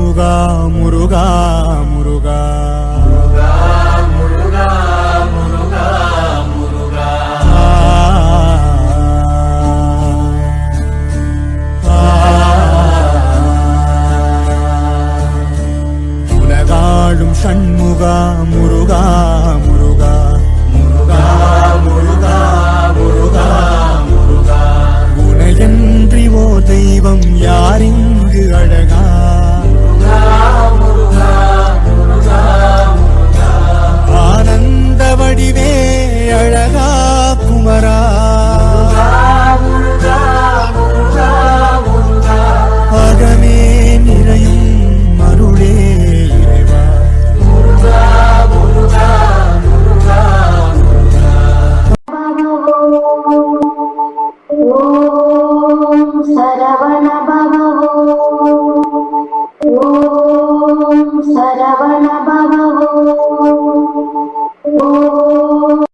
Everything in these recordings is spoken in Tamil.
முருகா முருகா உலகாளும் சண்முகா முருகா முருகா. முருகா முருகா முருகா முருகா உனையன்றி ஓ தெய்வம் யாரின்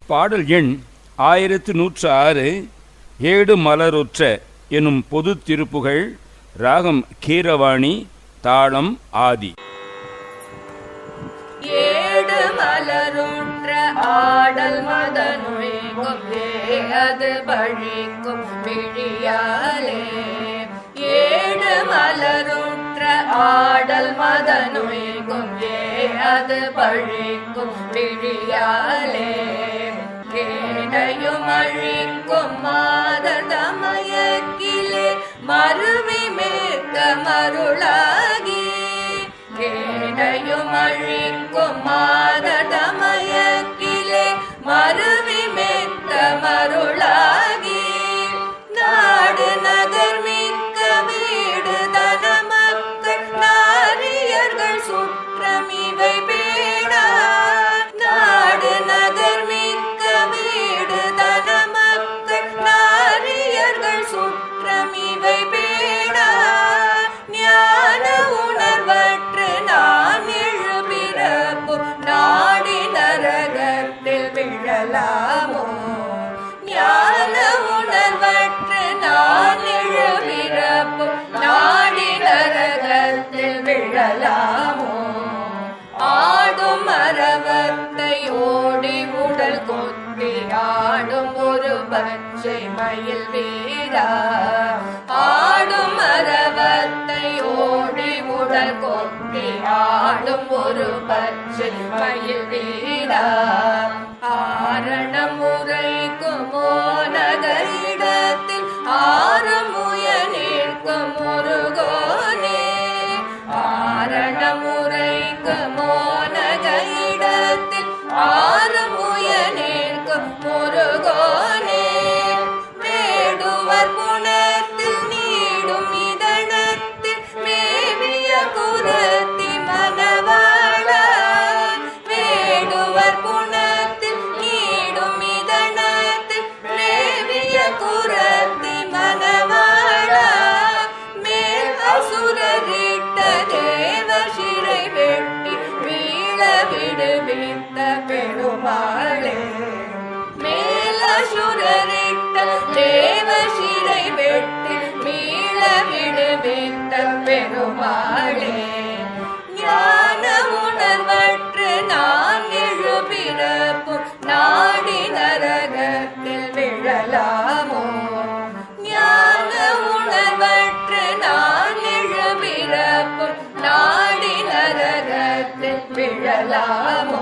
பாடல் எண் ஆயிரத்து நூற்று ஆறு ஏடு மலருற்ற எனும் பொது திருப்புகள் ராகம் கீரவாணி தாளம் ஆதி. ஏடு மலருற்ற ஆடல் மதனுய்கும் அது பழிக்கும் பிழியாலே மலருற்ற ஆடல் மதனுய்கும் அது பழிக்கும் பிழியாலே கேடையும் அழிக்கும் மாதமயக்கிலே மறுவி மேற்க மருளாகி. கேடையும் அழிக்கும் மாத பச்சை மயில் வீரா ஆடும் மரவத்தை ஓடி உடல் கொத்தி ஆடும் ஒரு பச்சை மயில் வீரா. ஆரணம் உரைக்கும் மோனகரிடத்தில் ஆரமுய நிற்கும் முருகோனே. ஆரணமுறைக்கும் மோனகையிடத்தில் ஆரமுய நிற்கும் வேடுவர் புனத்தில் நீடும் இதனத்தில் மேவிய குரத்தி மனவாள மேல் அசுரரிட்ட தேவ சிறை வெட்டி வீழ விடுவித்த பெருமாளே. மேல் அசுரரிட்ட தேவ சிறை வெட்டி மீள விடுவித்த பெருமாளே. நரகத்தில் விழலாமோ?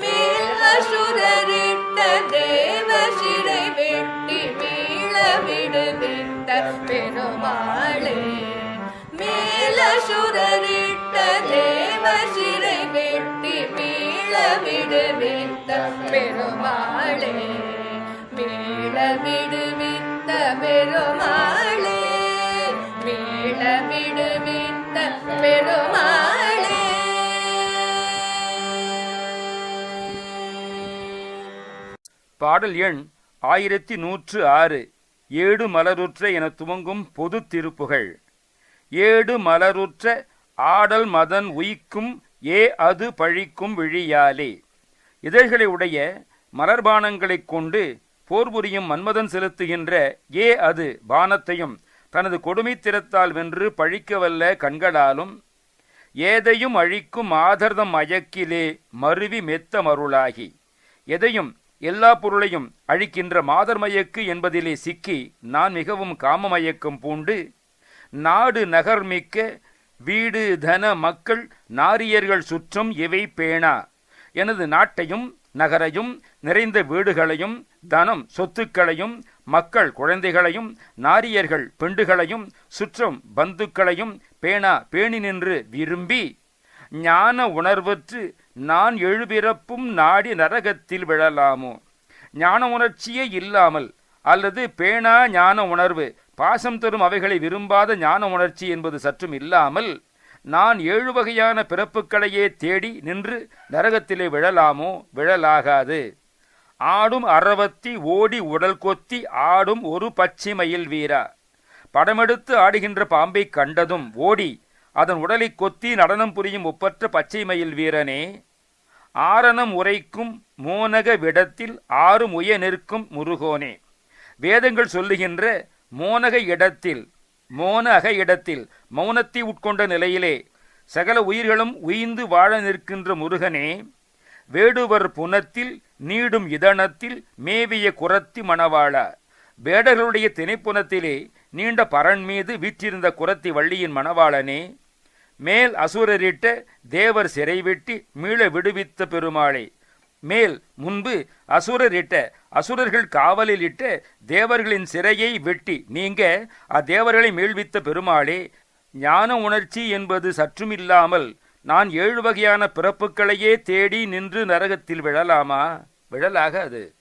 மேல் அசுரரிட்ட தேவ சிறை வெட்டி மீள விடுவித்த பெருமாளே மேல் அசுரரிட்ட தேவ சிறை வெட்டி மீள விடுவித்த பெருமாளே மீள விடுவித்த பெருமாளே மீள விடுவித்த பெருமா பாடல் எண் ஆயிரத்தி நூற்று ஆறு. ஏடு மலருற்ற என துவங்கும் பொது திருப்புகள். ஏடு மலருற்ற ஆடல் மதன் உய்க்கும் ஏ அது பழிக்கும் விழியாலே. இதழ்களை உடைய மலர்பானங்களைக் கொண்டு போர் புரியும் மன்மதன் செலுத்துகின்ற ஏ அது பானத்தையும் தனது கொடுமைத்திறத்தால் வென்று பழிக்கவல்ல கண்களாலும் ஏதையும் அழிக்கும் ஆதர்தம் மயக்கிலே மருவி மெத்த மருளாகி. எதையும் எல்லா பொருளையும் அழிக்கின்ற மாதர்மயக்கு என்பதிலே சிக்கி நான் மிகவும் காமமயக்கம் பூண்டு நாடு நகர்மிக்க வீடு தன மக்கள் நாரியர்கள் சுற்றம் இவை பேணா. எனது நாட்டையும் நகரையும் நிறைந்த வீடுகளையும் தனம் சொத்துக்களையும் மக்கள் குழந்தைகளையும் நாரியர்கள் பெண்டுகளையும் சுற்றம் பந்துக்களையும் பேணா பேணி நின்று விரும்பி ஞான உணர்வற்று நான் எழுபிறப்பும் நாடி நரகத்தில் விழலாமோ? ஞான உணர்ச்சியே இல்லாமல் அல்லது பேணா ஞான உணர்வு பாசம் தரும் அவைகளை விரும்பாத ஞான உணர்ச்சி என்பது சற்றும் இல்லாமல் நான் ஏழு வகையான பிறப்புக்களையே தேடி நின்று நரகத்திலே விழலாமோ? விழலாகாது. ஆடும் அறவத்தி ஓடி உடல் கொத்தி ஆடும் ஒரு பச்சிமையில் வீரா. படமெடுத்து ஆடுகின்ற பாம்பை கண்டதும் ஓடி அதன் உடலை கொத்தி நடனம் புரியும் ஒப்பற்ற பச்சை மயில் வீரனே. ஆரணம் உரைக்கும் மோனக விடத்தில் ஆறும் உய நிற்கும் முருகோனே. வேதங்கள் சொல்லுகின்ற மோனக இடத்தில் மோன அக இடத்தில் மௌனத்தை உட்கொண்ட நிலையிலே சகல உயிர்களும் உயிந்து வாழ நிற்கின்ற முருகனே வேடுவர் புனத்தில் நீடும் இதனத்தில் மேவிய குரத்தி மணவாளா. வேடர்களுடைய திணைப்புனத்திலே நீண்ட பரண் மீது வீற்றிருந்த குரத்தி வள்ளியின் மணவாளனே மேல் அசுரரிட்ட தேவர் சிறைவிட்டு மீள விடுவித்த பெருமாளே. மேல் முன்பு அசுரரிட்ட அசுரர்கள் காவலில் இட்ட தேவர்களின் சிறையை வெட்டி நீங்க அத்தேவர்களை மீள்வித்த பெருமாளே ஞான உணர்ச்சி என்பது சற்றுமில்லாமல் நான் ஏழு வகையான பிறப்புகளையே தேடி நின்று நரகத்தில் விழலாமா? விழலாக அது.